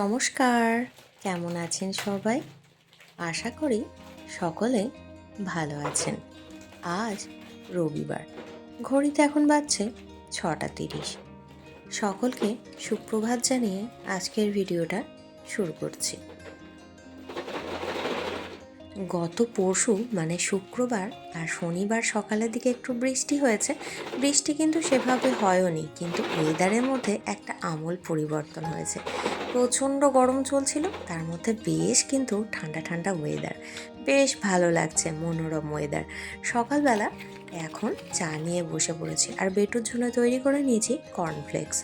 নমস্কার। কেমন আছেন সবাই? আশা করি সকলে ভালো আছেন। আজ রবিবার, ঘড়িতে এখন বাজছে ছটা তিরিশ। সকলকে সুপ্রভাত জানিয়ে আজকের ভিডিওটা শুরু করছি। গত পরশু মানে শুক্রবার আর শনিবার সকালের দিকে একটু বৃষ্টি হয়েছে। বৃষ্টি কিন্তু সেভাবে হয়ওনি কিন্তু ওয়েদারের মধ্যে একটা আমূল পরিবর্তন হয়েছে। প্রচণ্ড গরম চলছিল, তার মধ্যে বেশ কিন্তু ঠান্ডা ঠান্ডা ওয়েদার বেশ ভালো লাগছে মনোরম ওয়েদার সকালবেলা এখন চা নিয়ে বসে পড়েছি আর বেটুর জন্য তৈরি করে নিয়েছি কর্নফ্লেক্স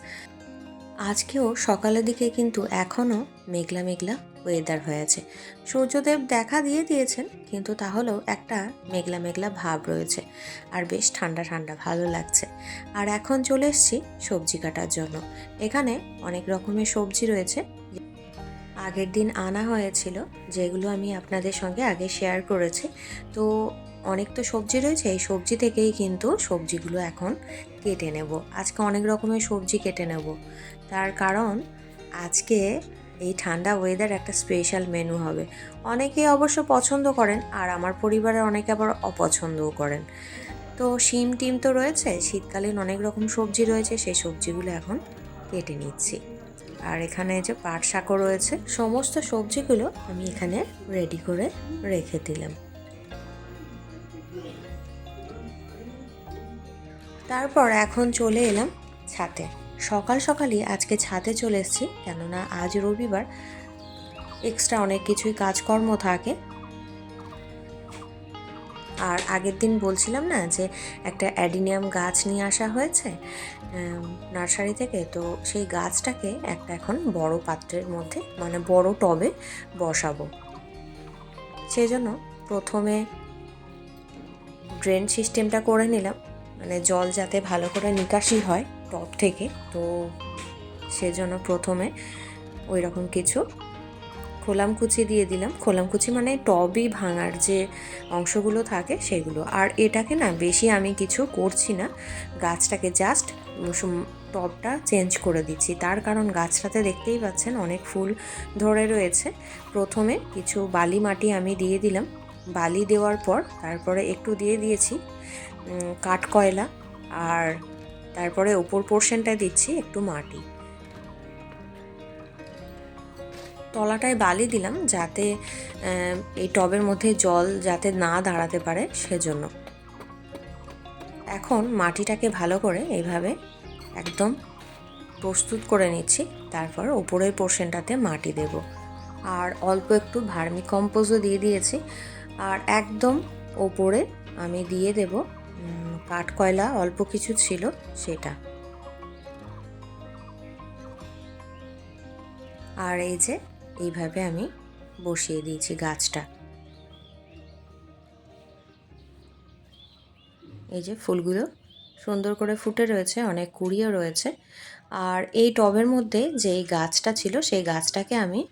আজকেও সকালের দিকে কিন্তু এখনও মেঘলা মেঘলা ওয়েদার হয়ে আছে সূর্যদেব দেখা দিয়ে দিয়েছেন, কিন্তু তাহলেও একটা মেঘলা মেঘলা ভাব রয়েছে আর বেশ ঠান্ডা ঠান্ডা ভালো লাগছে। আর এখন চলে এসেছি সবজি কাটার জন্য। এখানে অনেক রকমের সবজি রয়েছে। আগের দিন আনা হয়েছিল, যেগুলো আমি আপনাদের সঙ্গে আগে শেয়ার করেছি। তো অনেক তো সবজি রয়েছে, এই সবজি থেকেই কিন্তু সবজিগুলো এখন কেটে নেব। আজকে অনেক রকমের সবজি কেটে নেব। তার কারণ আজকে এই ঠান্ডা ওয়েদার একটা স্পেশাল মেনু হবে। অনেকেই অবশ্য পছন্দ করেন আর আমার পরিবারের অনেকে আবার অপছন্দও করেন। তো শিম টিম তো রয়েছে, শীতকালীন অনেক রকম সবজি রয়েছে, সেই সবজিগুলো এখন কেটে নিচ্ছি। আর এখানে যে পাট শাকও রয়েছে, সমস্ত সবজিগুলো আমি এখানে রেডি করে রেখে দিলাম। তারপর এখন চলে এলাম ছাতে। সকাল সকালই আজকে ছাদে চলে এসেছি, কেননা আজ রবিবার। এক্সট্রা অনেক কিছুই কাজকর্ম থাকে। আর আগের দিন বলছিলাম না যে একটা অ্যাডিনিয়াম গাছ নিয়ে আসা হয়েছে নার্সারি থেকে। তো সেই গাছটাকে একটা এখন বড় পাত্রের মধ্যে মানে বড় টবে বসাবো। সেই জন্য প্রথমে ড্রেন সিস্টেমটা করে নিলাম মানে জল যাতে ভালো করে নিকাশি হয়। টপ থেকে, তো সেজন্য প্রথমে ওই রকম কিছু খোলামকুচি দিয়ে দিলাম। খোলামকুচি মানে টবই ভাঙার যে অংশগুলো থাকে সেগুলো। আর এটাকে না বেশি আমি কিছু করছি না, গাছটাকে জাস্ট টবটা চেঞ্জ করে দিচ্ছি। তার কারণ গাছটাতে দেখতেই পাচ্ছেন অনেক ফুল ধরে রয়েছে। প্রথমে কিছু বালি মাটি আমি দিয়ে দিলাম। বালি দেওয়ার পর তারপরে একটু দিয়ে দিয়েছি কাঠকয়লা আর তারপরে ওপর পোর্শনটায় দিচ্ছি একটু মাটি। তলাটায় বালি দিলাম যাতে এই টবের মধ্যে জল যাতে না দাঁড়াতে পারে সেজন্য। এখন মাটিটাকে ভালো করে এইভাবে একদম প্রস্তুত করে নিচ্ছি, তারপর ওপরের পোর্শনটাতে মাটি দেব। আর অল্প একটু ভার্মি কম্পোজও দিয়ে দিয়েছি, আর একদম ওপরে আমি দিয়ে দেব কাঠকয়লা, অল্প কিছু ছিল সেটা। আর এই যে, এইভাবে আমি বসিয়ে দিয়েছি গাছটা। এই যে ফুলগুলো সুন্দর করে ফুটে রয়েছে, অনেক কুড়িও রয়েছে। আর এই টবের মধ্যে যেই গাছটা ছিল, সেই গাছটাকে আমি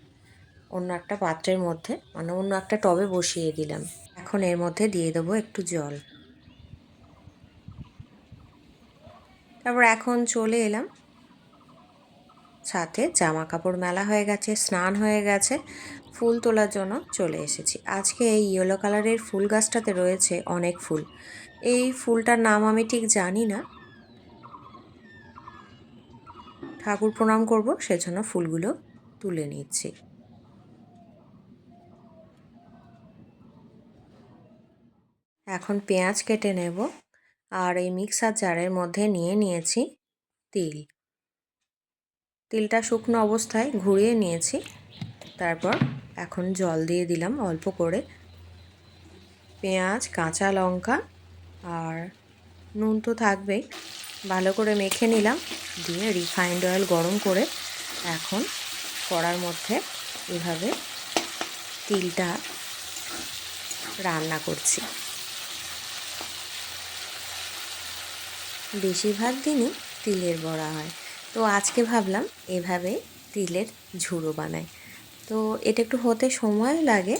অন্য একটা পাত্রের মধ্যে মানে অন্য একটা টবে বসিয়ে দিলাম। এখন এর মধ্যে দিয়ে দেবো একটু জল। তারপর এখন চলে এলাম। সাথে জামা কাপড় মেলা হয়ে গেছে, স্নান হয়ে গেছে, ফুল তোলার জন্য চলে এসেছি। আজকে এই ইয়েলো কালারের ফুল গাছটাতে রয়েছে অনেক ফুল। এই ফুলটার নাম আমি ঠিক জানি না। ঠাকুর প্রণাম করব, সেজন্য ফুলগুলো তুলে নিচ্ছি। এখন পেঁয়াজ কেটে নেব। আর এই মিক্সার জারের মধ্যে নিয়ে নিয়েছি তিল। তিলটা শুকনো অবস্থায় ঘুরিয়ে নিয়েছি। তারপর এখন জল দিয়ে দিলাম অল্প করে। পেঁয়াজ, কাঁচা লঙ্কা আর নুন তো থাকবেই। ভালো করে মেখে নিলাম। দিয়ে রিফাইন্ড অয়েল গরম করে এখন কড়ার মধ্যে এভাবে তিলটা রান্না করছি। বেশিরভাগ দিনই তিলের বড়া হয়। তো আজকে ভাবলাম এভাবে তিলের ঝুড়ো বানাই। তো এটা একটু হতে সময় লাগে।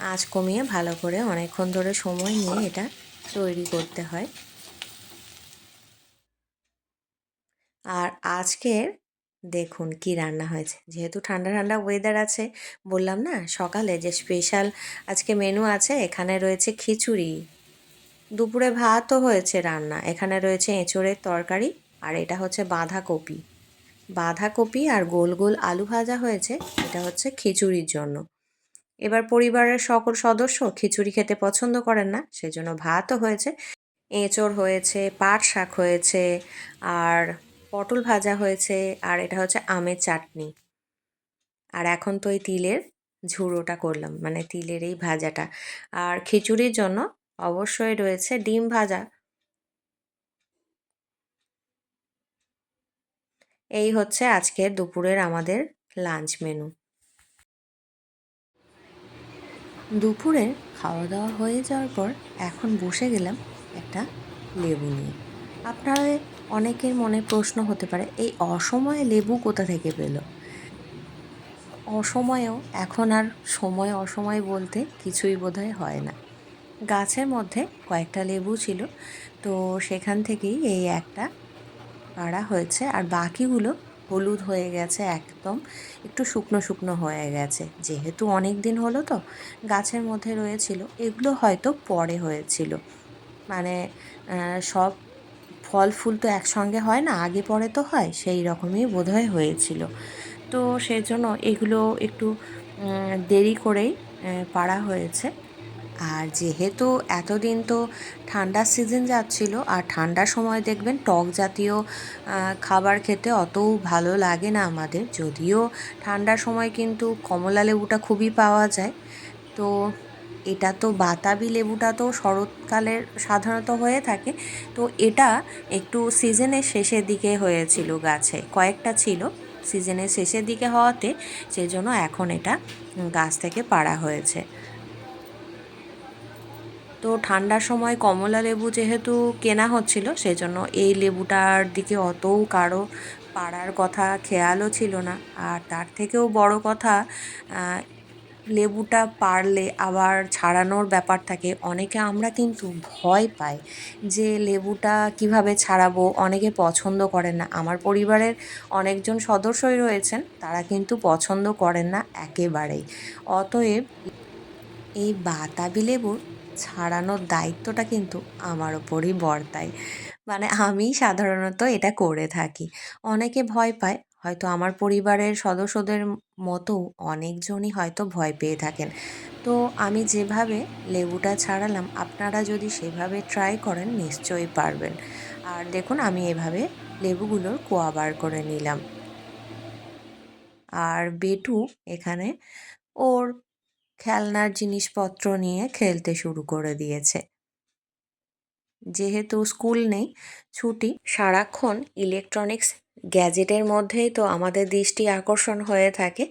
আঁচ কমিয়ে ভালো করে অনেকক্ষণ ধরে সময় নিয়ে এটা তৈরি করতে হয়। আর আজকের দেখুন কি রান্না হয়েছে। যেহেতু ঠান্ডা ঠান্ডা ওয়েদার আছে, বললাম না, সকালে যে স্পেশাল আজকে মেনু আছে, এখানে রয়েছে খিচুড়ি। দুপুরে ভাতও হয়েছে রান্না। এখানে রয়েছে এঁচোড়ের তরকারি আর এটা হচ্ছে বাঁধাকপি। বাঁধাকপি আর গোল গোল আলু ভাজা হয়েছে, এটা হচ্ছে খিচুড়ির জন্য। এবার পরিবারের সকল সদস্য খিচুড়ি খেতে পছন্দ করেন না, সেজন্য ভাতও হয়েছে। এঁচোড় হয়েছে, পাট শাক হয়েছে, আর পটল ভাজা হয়েছে, আর এটা হচ্ছে আমের চাটনি। আর এখন তো এই তিলের ঝুড়োটা করলাম মানে তিলের এই ভাজাটা। আর খিচুড়ির জন্য অবশ্যই রয়েছে, ডিম ভাজা। এই হচ্ছে আজকের দুপুরের আমাদের লাঞ্চ মেনু। দুপুরে খাওয়া দাওয়া হয়ে যাওয়ার পর এখন বসে গেলাম একটা লেবু নিয়ে। আপনাদের অনেকের মনে প্রশ্ন হতে পারে, এই অসময়ে লেবু কোথা থেকে পেল? অসময়েও, এখন আর সময় অসময় বলতে কিছুই বোধহয় হয় না। গাছের মধ্যে কয়েকটা লেবু ছিল, তো সেখান থেকেই এই একটা পাড়া হয়েছে। আর বাকিগুলো হলুদ হয়ে গেছে একদম, একটু শুকনো শুকনো হয়ে গেছে। যেহেতু অনেক দিন হলো তো গাছের মধ্যে রয়েছিল, এগুলো হয়তো পরে হয়েছিল। মানে সব ফল ফুল তো একসঙ্গে হয় না, আগে পরে তো হয়, সেই রকমই বোধহয় হয়েছিল। তো সেজন্য এগুলো একটু দেরি করেই পাড়া হয়েছে। আর যেহেতু এতদিন তো ঠান্ডার সিজন যাচ্ছিল, আর ঠান্ডার সময় দেখবেন টক জাতীয় খাবার খেতে অতও ভালো লাগে না আমাদের। যদিও ঠান্ডার সময় কিন্তু কমলা লেবুটা খুবই পাওয়া যায়। তো এটা তো বাতাবি লেবুটা তো শরৎকালের সাধারণত হয়ে থাকে। তো এটা একটু সিজনের শেষের দিকে হয়েছিল গাছে। কয়েকটা ছিল সিজনের শেষের দিকে হওয়াতে, সেজন্য এখন এটা গাছ থেকে পাড়া হয়েছে। তো ঠান্ডার সময় কমলা লেবু যেহেতু কেনা হচ্ছিল, সেজন্য এই লেবুটার দিকে অতও কারও পাড়ার কথা খেয়ালও ছিল না। আর তার থেকেও বড় কথা লেবুটা পারলে আবার ছাড়ানোর ব্যাপার থাকে। অনেকে আমরা কিন্তু ভয় পাই যে লেবুটা কীভাবে ছাড়াবো, অনেকে পছন্দ করেন না। আমার পরিবারের অনেকজন সদস্যই রয়েছেন, তারা কিন্তু পছন্দ করেন না একেবারেই। অতএব এই বাতাবি লেবুর ছাড়ানোর দায়িত্বটা কিন্তু আমার ওপরই বর্তায়। মানে আমি সাধারণত এটা করে থাকি। অনেকে ভয় পায়, হয়তো আমার পরিবারের সদস্যদের মতো অনেকজনই হয়তো ভয় পেয়ে থাকেন। তো আমি যেভাবে লেবুটা ছাড়ালাম, আপনারা যদি সেভাবে ট্রাই করেন, নিশ্চয়ই পারবেন। আর দেখুন, আমি এভাবে লেবুগুলোর কোয়া বার করে নিলাম। আর বেটু এখানে, ওর খেলনার জিনিসপত্র নিয়ে খেলতে শুরু করে দিয়েছে। যেহেতু স্কুল নেই, ছুটি, সারাক্ষণ ইলেকট্রনিক্স গ্যাজেটের মধ্যেই তো আমাদের দৃষ্টি আকর্ষণ হয়ে থাকে,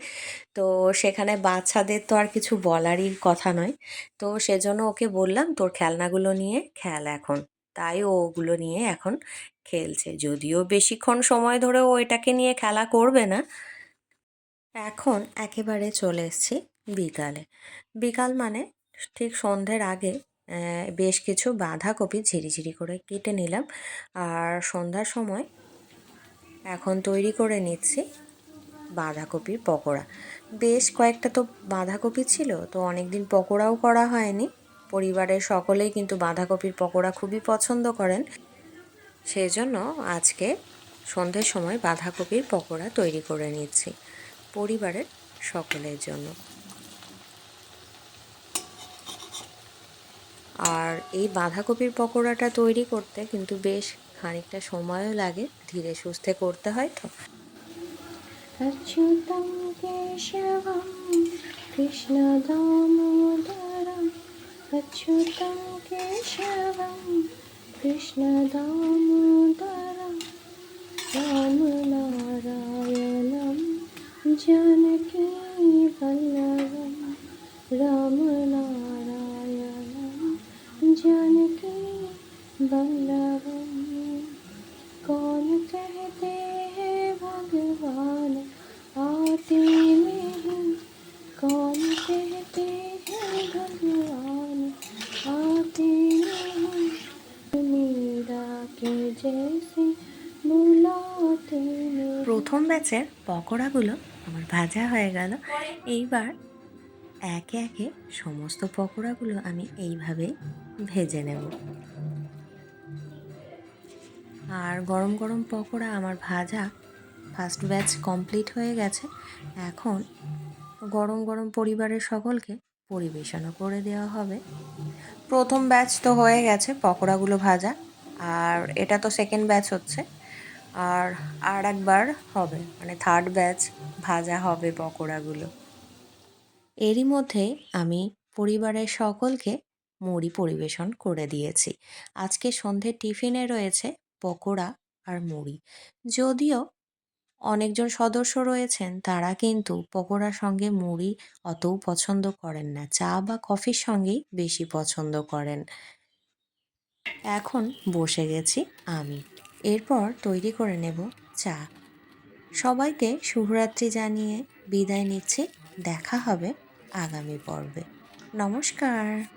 তো সেখানে বাচ্চাদের তো আর কিছু বলারই কথা নয়। তো সেজন্য ওকে বললাম, তোর খেলনাগুলো নিয়ে খেল এখন। তাই ও ওগুলো নিয়ে এখন খেলছে। যদিও বেশিক্ষণ সময় ধরে ও এটাকে নিয়ে খেলা করবে না। এখন একেবারে চলে এসছি বিকালে। বিকাল মানে ঠিক সন্ধ্যের আগে বেশ কিছু বাঁধাকপি ঝিরিঝিরি করে কেটে নিলাম। আর সন্ধ্যার সময় এখন তৈরি করে নিচ্ছি বাঁধাকপির পকোড়া। বেশ কয়েকটা তো বাঁধাকপি ছিল, তো অনেক দিন পকোড়াও করা হয়নি। পরিবারের সকলেই কিন্তু বাঁধাকপির পকোড়া খুবই পছন্দ করেন। সেই জন্য আজকে সন্ধ্যের সময় বাঁধাকপির পকোড়া তৈরি করে নিচ্ছি পরিবারের সকলের জন্য। আর এই বাঁধাকপির পকোড়াটা তৈরি করতে কিন্তু বেশ খানিকটা সময়ও লাগে, ধীরে সুস্থে করতে হয় তো। অচ্যুতম কেশবম রাম জানকী রাম जानकी वल्लभं कौन कहते हैं भगवान आते नहीं कौन कहते हैं भगवान आते नहीं मीरा के जैसे बुलाते मेरे প্রথম ব্যাচের পকোড়াগুলো আমার ভাজা হয়ে গেল এইবার একে একে সমস্ত পকোড়াগুলো আমি এইভাবেই ভেজে নেব। আর গরম গরম পকোড়া আমার ভাজা ফার্স্ট ব্যাচ কমপ্লিট হয়ে গেছে। এখন গরম গরম পরিবারের সকলকে পরিবেশনও করে দেওয়া হবে। প্রথম ব্যাচ তো হয়ে গেছে পকোড়াগুলো ভাজা, আর এটা তো সেকেন্ড ব্যাচ হচ্ছে। আর আর একবার হবে মানে থার্ড ব্যাচ ভাজা হবে পকোড়াগুলো। এরই মধ্যে আমি পরিবারের সকলকে মুড়ি পরিবেশন করে দিয়েছি। আজকে সন্ধ্যে টিফিনে রয়েছে পকোড়া আর মুড়ি। যদিও অনেকজন সদস্য রয়েছেন, তারা কিন্তু পকোড়ার সঙ্গে মুড়ি অতও পছন্দ করেন না। চা বা কফির সঙ্গেই বেশি পছন্দ করেন। এখন বসে গেছি আমি। এরপর তৈরি করে নেব চা। সবাইকে শুভরাত্রি জানিয়ে বিদায় নিচ্ছি। দেখা হবে আগামী পর্বে। নমস্কার।